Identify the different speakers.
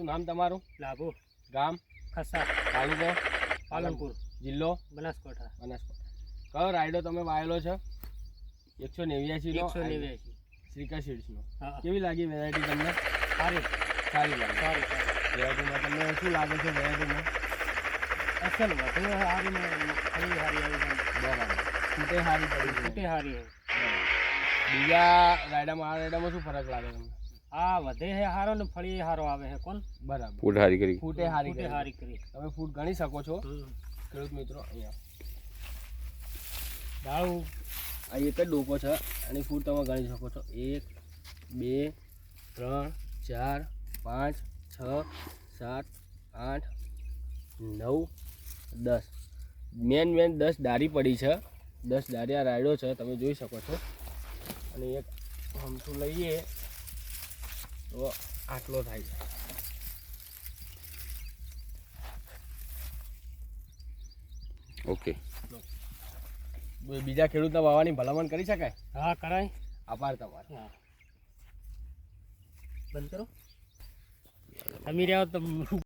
Speaker 1: શું નામ તમારું?
Speaker 2: લાભો.
Speaker 1: ગામ?
Speaker 2: ખસા.
Speaker 1: તાલુકો?
Speaker 2: પાલનપુર.
Speaker 1: જિલ્લો?
Speaker 2: બનાસકાંઠા.
Speaker 1: બનાસકાંઠા. કયો રાયડો તમે વાયેલો છે? એકસો નેવ્યાસી નો
Speaker 2: એકસો નેવ્યાસી
Speaker 1: શ્રીકા સીડ્સનો. કેવી લાગી વેરાયટી તમને?
Speaker 2: સારી.
Speaker 1: સારી લાગે.
Speaker 2: સારી સારી.
Speaker 1: વેરાયટીમાં તમને શું લાગે છે વેરાયટીમાં
Speaker 2: અસલ વધુ સારી સારી આવી
Speaker 1: બરાબર. ફૂટે સારી પડી છે
Speaker 2: સારી
Speaker 1: બીજા રાયડામાં આ રાયડામાં શું ફરક લાગે તમને?
Speaker 2: આ વધે હે સારો ને ફળી સારો આવે હે કોણ?
Speaker 1: બરાબર.
Speaker 3: ફૂટ હારી કરી.
Speaker 1: ફૂટે હારી
Speaker 2: ફૂટે
Speaker 1: કરી.
Speaker 2: હારી કરી.
Speaker 1: તમે ફૂટ ગણી શકો છો. ખેડૂત મિત્રો અહીંયા.
Speaker 2: ડાળું
Speaker 1: આ એક જ ડોકો છે. અને ફૂટ તમે ગણી શકો છો. એક બે ત્રણ ચાર પાંચ છ સાત આઠ નવ દસ. મેન મેન દસ ડારી પડી છે. દસ ડારી આ રાયડો છે. તમે જોઈ શકો છો. અને એક હમથું લઈએ. તો આટલો થાય છે.
Speaker 3: ઓકે
Speaker 1: બીજા ખેડૂતના વાવાની ભલામણ કરી શકાય?
Speaker 2: હા કરાય.
Speaker 1: આભાર તમારો.
Speaker 2: હા. બંધ કરો. તમે રહ્યા તો